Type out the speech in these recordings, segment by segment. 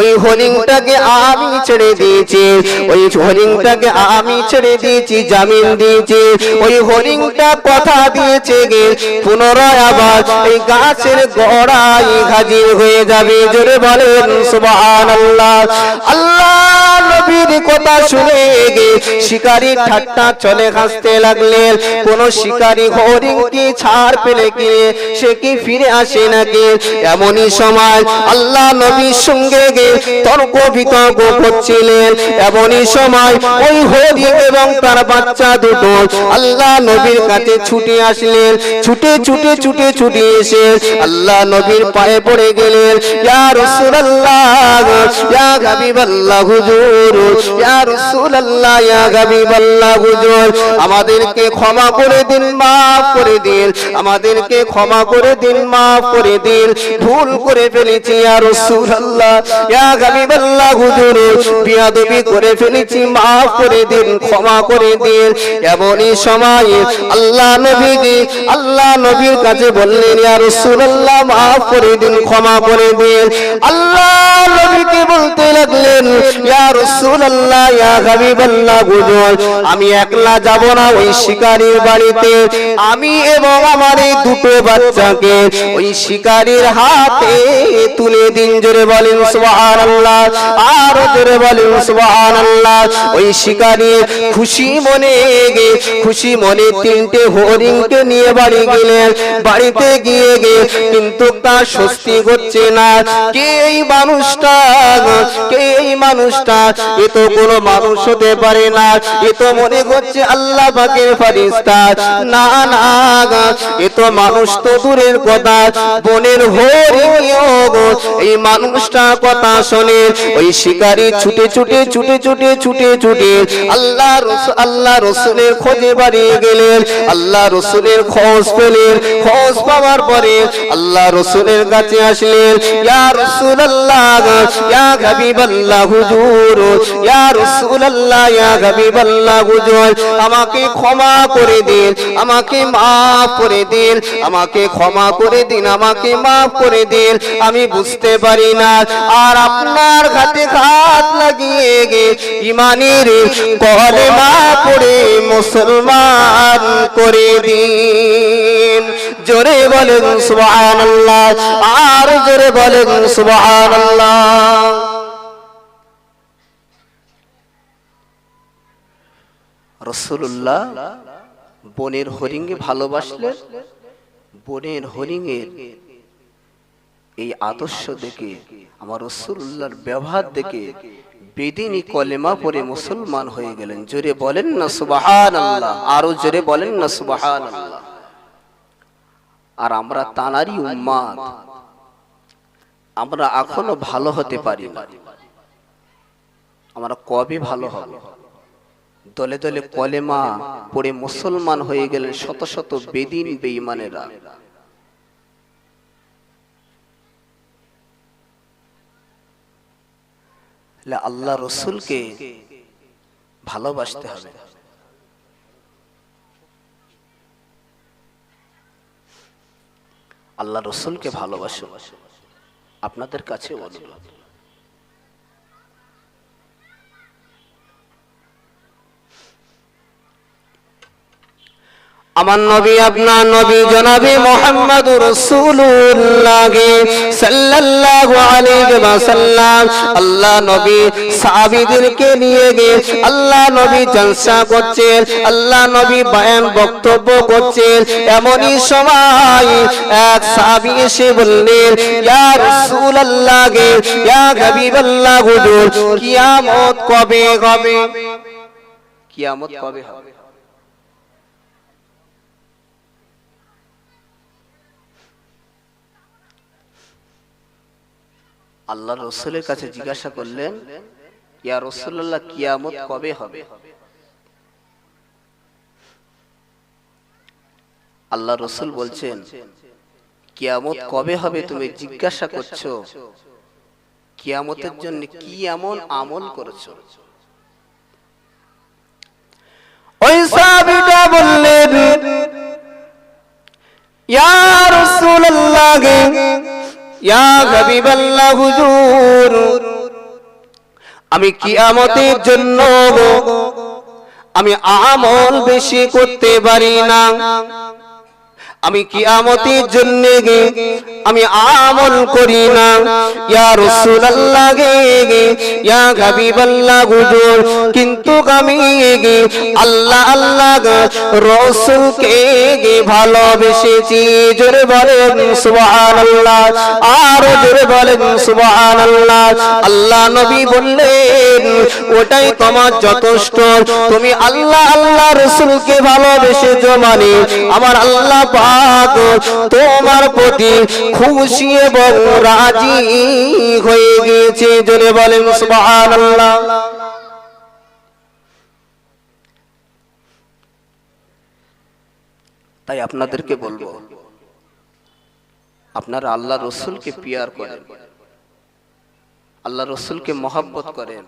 ওই হরিণটাকে আমি ছেড়ে দিয়েছি, ওই হরিণটাকে আমি ছেড়ে দিয়েছি, জামিন দিয়েছি, ওই হরিণটা কথা দিয়েছে গে, পুনরায় আবার এই গাছের গোড়ায় হাজির হয়ে যাবে, জোরে বলেন সুবহানাল্লাহ। আল্লাহ নবীর কথা শুনে গে, শিকারী ঠাট্টা চলে হাসতে লাগলেন, কোন শিকারী হরিণকে ছাড় পেলে কি সে কি ফিরে আসে নাকি? এমনই সময় আল্লাহ নবীর সঙ্গে গে তর্ক বিতর্ক করছিলেন। এমনই সময় ওই হরিণ এবং তার বাচ্চা দুটো আল্লাহ নবীর কাছে ছুটে আসলেন। ছুটে ছুটে ছুটে ছুটে এসে আল্লাহ নবীর পায়ে পড়ে গেলেন। ইয়া রাসূলুল্লাহ, ইয়া হাবিবাল্লাহ হুজুর, ইয়া রাসূলুল্লাহ, ইয়া হাবিবাল্লাহ হুজুর। আমাদেরকে ক্ষমা করে দিন, মাফ করে দিন। আমাদেরকে ক্ষমা করে দিন, মাফ করে দিন। ভুল করে ফেলেছি, ইয়া রাসূলুল্লাহ, ইয়া হুজুর, বিয়াদবি করে ফেলেছি, মাফ করে দিন, ক্ষমা করে দিন। এমনই সময় আল্লাহ নবীজি, আল্লাহ নবীর কাছে বললেন, ইয়া রাসূলুল্লাহ, মাফ করে দিন, ক্ষমা করে দিন। আল্লাহ নবীকে বলতে লাগলেন আমি একলা যাব না ওই শিকারীর বাড়িতে। আমি এবং আমার এই দুটো বাচ্চাকে ওই শিকারীর হাতে তুলে দিন, জোরে বলেন আর জোরে বলেন ওই শিকারী খুশি মনে খুশি মনে তিনটে হরিণকে নিয়ে বাড়ি গেলেন। বাড়িতে গিয়ে গে, কিন্তু তার স্বস্তি হচ্ছে না। কে এই মানুষটা এই মানুষটা? এ তো কোনো মানুষ হতে পারে না। এ তো মনে করছে আল্লাহ ফারিস্তা না না এ তো মানুষ তো দূরের কথা। বনের গো। এই মানুষটা কথা শোনে। ওই শিকারী ছুটে ছুটে ছুটে ছুটে ছুটে ছুটে আল্লাহ রসুল আল্লাহ রসুলের খোঁজে বাড়িয়ে গেলেন। আল্লাহ রসুলের খোঁজ পেলেন। খোঁজ পাওয়ার পরে আল্লাহ রসুলের কাছে আসলেন। ইয়া রাসূলুল্লাহ ইয়া হাবিবাল্লাহ হুজুর ইয়া রাসূলুল্লাহ ইয়া হাবিবাল্লাহ হুজুর আমাকে ক্ষমা করে দিন, আমাকে মাফ করে দিন, আমাকে ক্ষমা করে দিন, আমাকে মাফ করে দিন। আমি বুঝতে পারি না, আর আপনার ঘাটে ঘাত লাগিয়ে গে। ইমানের কলেমা পড়ে মুসলমান করে দিন। জোরে বলেন সুবহানাল্লাহ, আর জোরে বলেন সুবহানাল্লাহ। রসুল্লাহ বনের হরিণকে ভালোবাসলেন। বনের হরিণের এই আদর্শ দেখে, আমার রসুল্লাহর ব্যবহার দেখে বেদিনী কলেমা পরে মুসলমান হয়ে গেলেন। জোরে বলেন না সুবাহান আল্লাহ আরও জোরে বলেন না সুবাহান আল্লাহ আর আমরা তানারই উম্মাদ। আমরা এখনও ভালো হতে পারি না। আমরা কবে ভালো হব। দলে দলে কলেমা পড়ে মুসলমান হয়ে গেলেন শত শত বেদিন বেঈমানেরা। আল্লাহ রসুলকে ভালোবাসতে হবে। আল্লাহ রসুলকে ভালোবাসো আপনাদের কাছে অনুরোধ। আমার নবী, আপনার নবী জনাবি মোহাম্মদ সাল্লাল্লাহু আলাইহি আল্লাহ নবী সাহাবীদেরকে নিয়ে গে আল্লাহ নবী জলসা করছেন, আল্লাহ নবী বয়ান বক্তব্য করছেন। এমনই সময় এক সাহাবী এসে বললেন, ইয়া ইয়া হাবিবাল্লাহ হুজুর, কিয়ামত কবে হবে? কিয়ামত কবে হবে? আল্লাহ রসুলের কাছে জিজ্ঞাসা করলেন ইয়া রসুল্লাহ কিয়ামত কবে হবে? আল্লাহ রসুল বলছেন কিয়ামত কবে হবে তুমি জিজ্ঞাসা করছ? কিয়ামতের জন্য কি এমন আমল করেছ? ওই সাহাবীটা বললেন ইয়া রাসূলুল্লাহ ইয়া কি হুজুর আমি কিয়ামতের জন্য আমি আমল বেশি করতে পারি না। আমি কিয়ামতের জন্য আমি আমল করি না। ইয়া রাসূলুল্লাহ গে, ইয়া হাবিবাল্লাহ হুজুর কিন্তু আমি আল্লাহ আল্লাহ গে, রাসূলকে গে ভালোবেসেছি। জোরে বলেন সুবহানাল্লাহ, আর জোরে বলেন সুবহানাল্লাহ। আল্লাহ নবী বললেন, ওটাই তোমার যথেষ্ট। তুমি আল্লাহ আল্লাহ, রাসূলকে ভালোবেসেছো মানে আমার আল্লাহ পাক তোমার প্রতি খুশি এবং রাজি হয়ে গিয়েছে। জোরে বলেন, সুবহানাল্লাহ। তাই আপনাদেরকে বলব, আপনারা আল্লাহ রসুলকে পিয়ার করেন, আল্লাহ রসুলকে মহাব্বত করেন।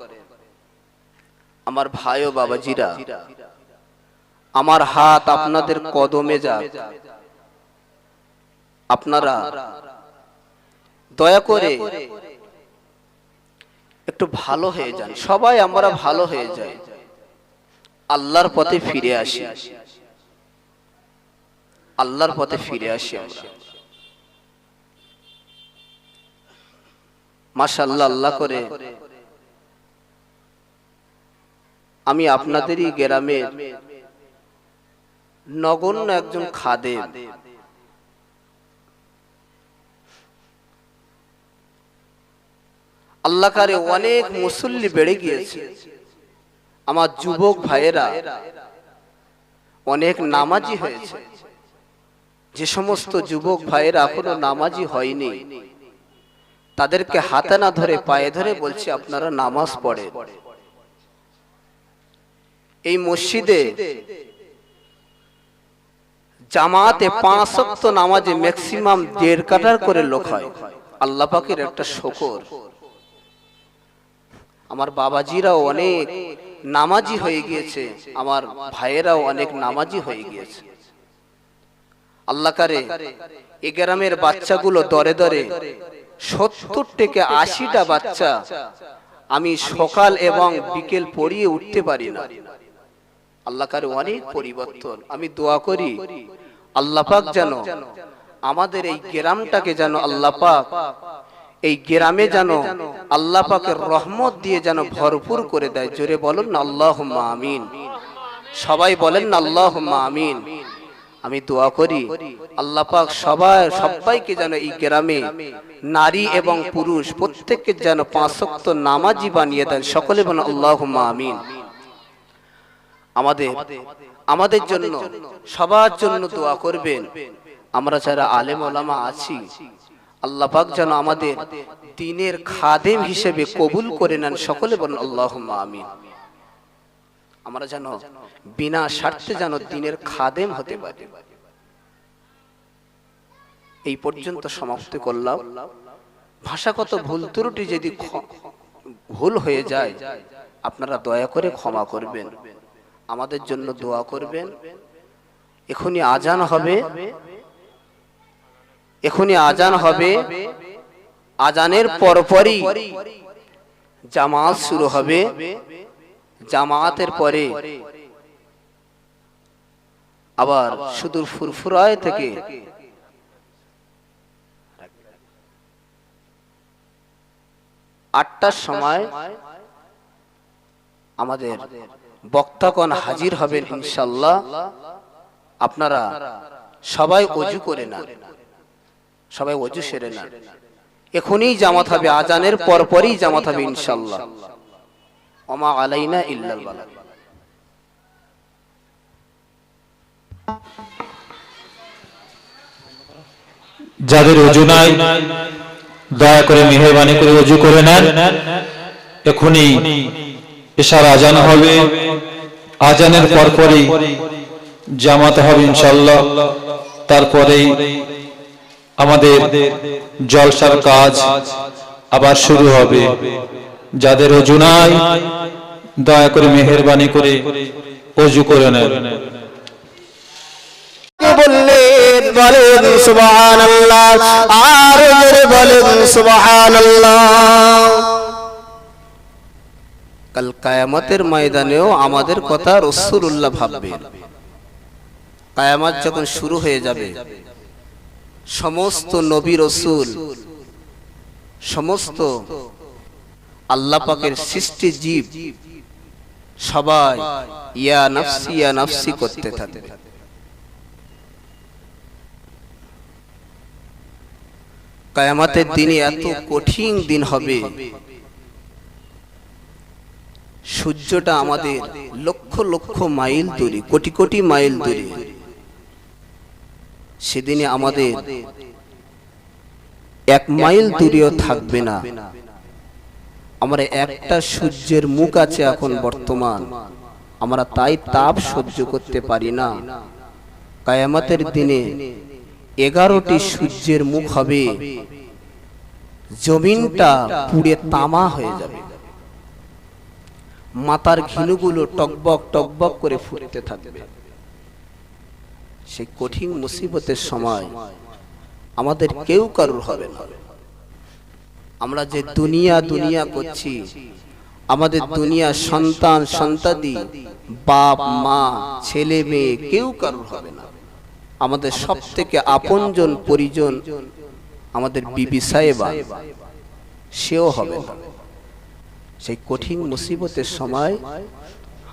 আমার ভাই ও বাবাজিরা, আমার হাত আপনাদের কদমে যাক। আপনারা দয়া করে একটু ভালো হয়ে যান। সবাই আমরা ভালো হয়ে যাই। আল্লাহর পথে ফিরে আসি। আল্লাহর পথে ফিরে আসি আমরা। মাশাল্লাহ আল্লাহ করে আমি আপনাদেরই গ্রামের নগণ্য একজন খাদেম। আল্লাহ কারে অনেক মুসল্লি বেড়ে গিয়েছে। আমার যুবক ভাইয়েরা, অনেক নামাজি হয়েছে। যে সমস্ত যুবক ভাইয়েরা এখনও নামাজি হয়নি, তাদেরকে হাতে না ধরে, পায়ে ধরে বলছি, আপনারা নামাজ পড়ে এই মসজিদে জামাতে পাঁচ সপ্ত নামাজে ম্যাক্সিমাম দেড় কাটার করে লোক হয়। আল্লাহ পাকের একটা শকর। আমার বাবাজিরাও অনেক নামাজি হয়ে গিয়েছে, আমার ভাইয়েরাও অনেক নামাজি হয়ে গিয়েছে। আল্লাহ কারে এ গ্রামের বাচ্চাগুলো দরে দরে সত্তর থেকে আশিটা বাচ্চা আমি সকাল এবং বিকেল পড়িয়ে উঠতে পারি না। আল্লাহ কারে অনেক পরিবর্তন। আমি দোয়া করি, আল্লাহ পাক যেন আমাদের এই গ্রামটাকে যেন আল্লাহ পাক এই গ্রামে যেন আল্লাহ পাকের রহমত দিয়ে যেন ভরপুর করে দেয়। জোরে বলুন না আল্লাহ আমিন। সবাই বলেন না আল্লাহ আমিন। আমি দোয়া করি আল্লাহ পাক সবাই সবাইকে যেন এই গ্রামে নারী এবং পুরুষ প্রত্যেককে যেন পাঁচক্ত নামাজি বানিয়ে দেন। সকলে বলেন আল্লাহ আমিন। আমাদের আমাদের জন্য সবার জন্য দোয়া করবেন। আমরা যারা আলেম ওলামা আছি আল্লাহ পাক যেন আমাদের দিনের খাদেম হিসেবে কবুল করে নেন সকলে বলেন আল্লাহ আমিন। আমরা যেন বিনা স্বার্থে যেন দিনের খাদেম হতে পারি। এই পর্যন্ত সমাপ্ত করলাম। ভাষাগত ভুল ত্রুটি যদি ভুল হয়ে যায়, আপনারা দয়া করে ক্ষমা করবেন। আমাদের জন্য দোয়া করবেন। এখনই আজান হবে। এখনই আজান হবে। আজানের পরপরই জামাত শুরু হবে। জামাতের পরে আবার সুদূর ফুরফুরায় থেকে আটটার সময় আমাদের বক্তাগণ হাজির হবেন ইনশাল্লাহ আপনারা সবাই অজু করে না সবাই অজু সেরে না এখনই জামাত হবে আজানের পরপরই জামাত হবে ইনশাল্লাহ। ওমা আলাইনা ইল্লাল বালাগ যাদের অজু নাই দয়া করে মেহরবানি করে অজু করে নেন। এখনই এশার আজান হবে আজানের পরপরই জামাত হবে ইনশাল্লাহ। তারপরেই আমাদের জলসার কাজ আবার শুরু হবে। যাদের অজু নাই, দয়া করে মেহরবানি করে অজু করে নেন। বললেন, বলেন সুবহানাল্লাহ। আর বলেন সুবহানাল্লাহ। কাল কায়ামতের ময়দানেও আমাদের কথা রসুল্লাহ ভাববেন কায়ামত যখন শুরু হয়ে যাবে সমস্ত নবী রসুল সমস্ত আল্লাহ পাকের সৃষ্টি জীব সবাই ইয়া নফসি ইয়া নফসি করতে থাকবে কায়ামাতের দিনে এত কঠিন দিন হবে। সূর্যটা আমাদের লক্ষ লক্ষ মাইল দূরে কোটি কোটি মাইল দূরে। সেদিনে আমাদের এক মাইল দূরেও থাকবে না। আমরা একটা সূর্যের মুখ আছে এখন বর্তমান। আমরা তাই তাপ সহ্য করতে পারি না। কায়ামাতের দিনে এগারোটি সূর্যের মুখ হবে। জমিনটা পুড়ে তামা হয়ে যাবে। মাতার ঘিনুগুলো টকবক টকবক করে ফুটতে থাকবে। সেই কঠিন মুসিবতের সময় আমাদের কেউ কারুর হবে না। আমরা যে দুনিয়া দুনিয়া করছি, আমাদের দুনিয়া সন্তান সন্তাদি বাপ, মা, ছেলে, মেয়ে কেউ কারুর হবে না। আমাদের সব থেকে আপনজন পরিজন আমাদের বিবি সাহেবা সেও হবে না। সেই কঠিন মুসিবতের সময়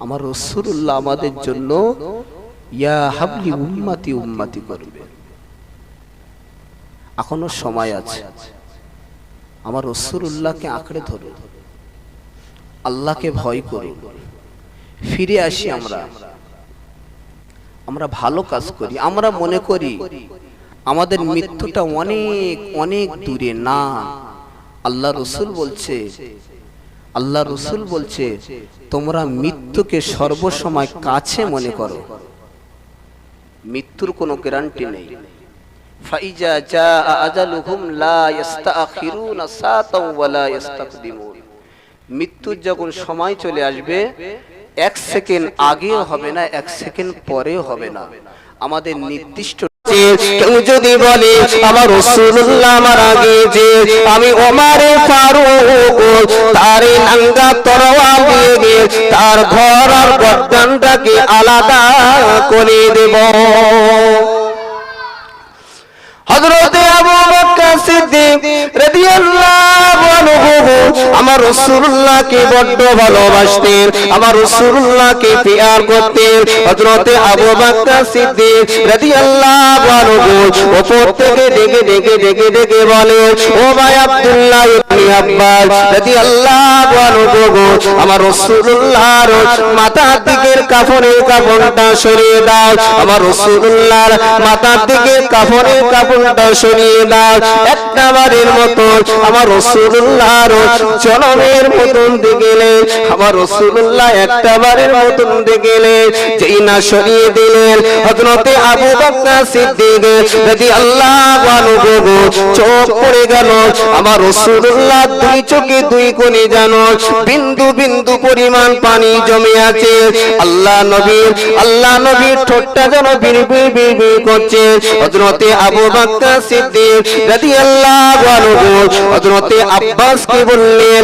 আমার রসুল্লাহ আমাদের জন্য ইয়া হাবলি উম্মাতি উম্মাতি করবে। এখনও সময় আছে। আমার রসুল্লাহকে আঁকড়ে ধরুন আল্লাহকে ভয় করুন ফিরে আসি আমরা। আমরা। ভালো কাজ করি। আমরা মনে করি আমাদের মৃত্যুটা অনেক অনেক দূরে। না। আল্লাহ রসুল বলছে আল্লাহ রসুল বলছে তোমরা মৃত্যুকে সর্বসময় কাছে মনে করো। মৃত্যুর কোনো গ্যারান্টি নেই। ফাইজা লা মৃত্যুর যখন সময় চলে আসবে, এক সেকেন্ড আগেও হবে না, এক সেকেন্ড পরেও হবে না। আমাদের নির্দিষ্ট কেউ যদি বলে, আমার রসুল্লাহ আমার আগে যে আমি ওমারে ফারুক, তারে নাঙ্গা তরোয়াল দিয়ে দিয়ে তার ঘর আর গর্দানটাকে আলাদা করে দেব। হজরতে আবু বকর সিদ্দিক রাদিয়াল্লাহু আনহু আমার রাসূলুল্লাহকে বড্ড ভালোবাসতেন, আমার রাসূলুল্লাহকে পিয়ার করতেন। হযরতে আবু বকর সিদ্দিক রাদিয়াল্লাহু আনহু ওপর থেকে ডেকে ডেকে ডেকে ডেকে বলে ও ভাই আব্দুল্লাহ ইবনে আব্বাস রাদিয়াল্লাহু আনহু আমার রাসূলুল্লাহর মাথার দিকের কাফনের কাপড়টা সরিয়ে দাও, আমার রাসূলুল্লাহর মাথার দিকের কাফনের কাপড়টা সরিয়ে দাও একটা বারের মতো আমার রসুল্লাহর জনমের মতন দেখলে, আমার রসুল্লাহ একটা বারের মতন দেখলে, যেই না সরিয়ে দিলেন হজরতে আবু বকর সিদ্দিক, যদি আল্লাহ চোখ পড়ে গেল, আমার রসুল্লাহ দুই চোখে দুই কোণে জানো বিন্দু বিন্দু পরিমাণ পানি জমে আছে। আল্লাহ নবীর আল্লাহ নবীর ঠোঁটটা যেন বিড় বিড় বিড় বিড় করছে। হজরতে আবু বকর সিদ্দিক, রাদিয়াল্লাহু আনহু, হযরতে আব্বাস কে বললেন?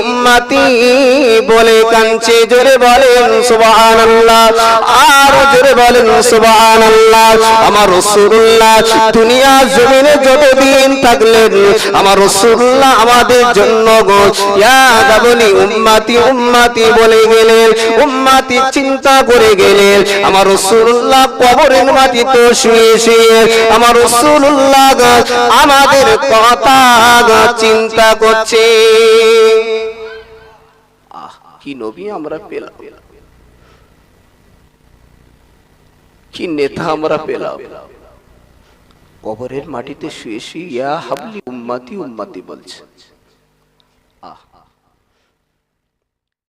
উম্মতি বলে কাঞ্চে জোরে বলেন সুবহানাল্লাহ, আর জোরে বলেন সুবহানাল্লাহ। আমার রাসূলুল্লাহ দুনিয়া জমিনে যতদিন থাকলেন, আমার রাসূলুল্লাহ আমাদের জন্য গো, ইয়া উম্মতি বলে গেলেন, উম্মতি চিন্তা করে গেলেন। আমার রাসূলুল্লাহ কবরের মাটিতে শুয়ে শুয়ে, আমার রাসূলুল্লাহ আমাদের কথা চিন্তা করছে। আহ কি নবী আমরা পেলাম? কি নেতা আমরা পেলাম? কবরের মাটিতে শুয়ে শুয়ে ইয়া হাবলি উম্মাতি উম্মাতি বলছে।